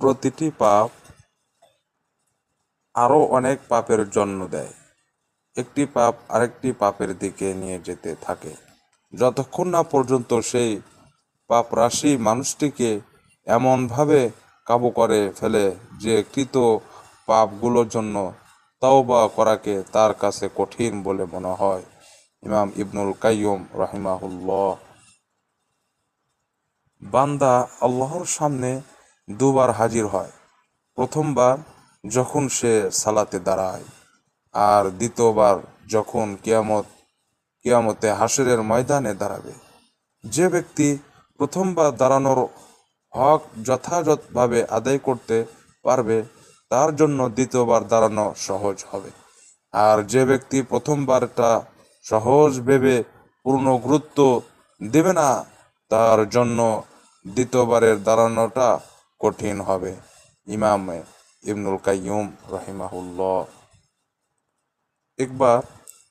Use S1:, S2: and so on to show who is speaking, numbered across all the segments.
S1: প্রতিটি পাপ আরও অনেক পাপের জন্ম দেয়। একটি পাপ আরেকটি পাপের দিকে নিয়ে যেতে থাকে। যতক্ষণ না পর্যন্ত সেই পাপ রাশি মানুষটিকে এমনভাবে কাবু করে ফেলে যে কৃত পাপগুলোর জন্য তওবা করাকে তার কাছে কঠিন বলে মনে হয়। ইমাম ইবনুল কাইয়ুম রাহিমাহুল্লাহ। বান্দা আল্লাহর সামনে দুবার হাজির হয়। প্রথমবার যখন সে সালাতে দাঁড়ায় আর দ্বিতীয়বার যখন কিয়ামত, কিয়ামতে হাসরের ময়দানে দাঁড়াবে। যে ব্যক্তি প্রথমবার দাঁড়ানোর হক যথাযথভাবে আদায় করতে পারবে, তার জন্য দ্বিতীয়বার দাঁড়ানো সহজ হবে। আর যে ব্যক্তি প্রথমবারটা সহজ ভেবে পূর্ণ গুরুত্ব দেবে না, তার জন্য দ্বিতীয়বারের দাঁড়ানোটা কঠিন হবে। ইমাম ইবনুল কাইয়ুম রহিমাহুল্লাহ। একবার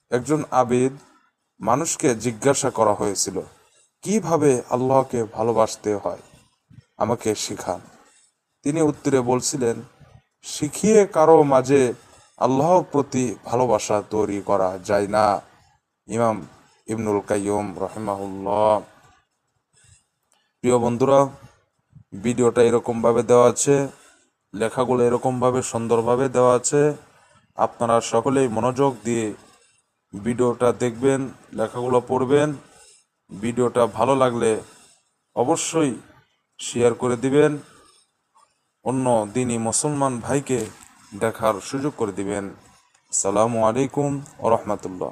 S1: একজন আবিদ মানুষকে জিজ্ঞাসা করা হয়েছিল, কীভাবে আল্লাহকে ভালোবাসতে হয়? আমাকে শিখান। তিনি উত্তরে বলছিলেন, শিখিয়ে কারও মাঝে আল্লাহর প্রতি ভালোবাসা তৈরি করা যায় না। ইমাম ইবনুল কাইয়ুম রহিমাহুল্লাহ। প্রিয় বন্ধুরা ভিডিওটা এরকমভাবে দেওয়া আছে, লেখাগুলো এরকমভাবে সুন্দরভাবে দেওয়া আছে। আপনারা সকলেই মনোযোগ দিয়ে ভিডিওটা দেখবেন, লেখাগুলো পড়বেন। ভিডিওটা ভালো লাগলে অবশ্যই শেয়ার করে দিবেন। অন্য দিনই মুসলমান ভাইকে দেখার সুযোগ করে দিবেন। সালামু আলাইকুম ও রহমতুল্লাহ।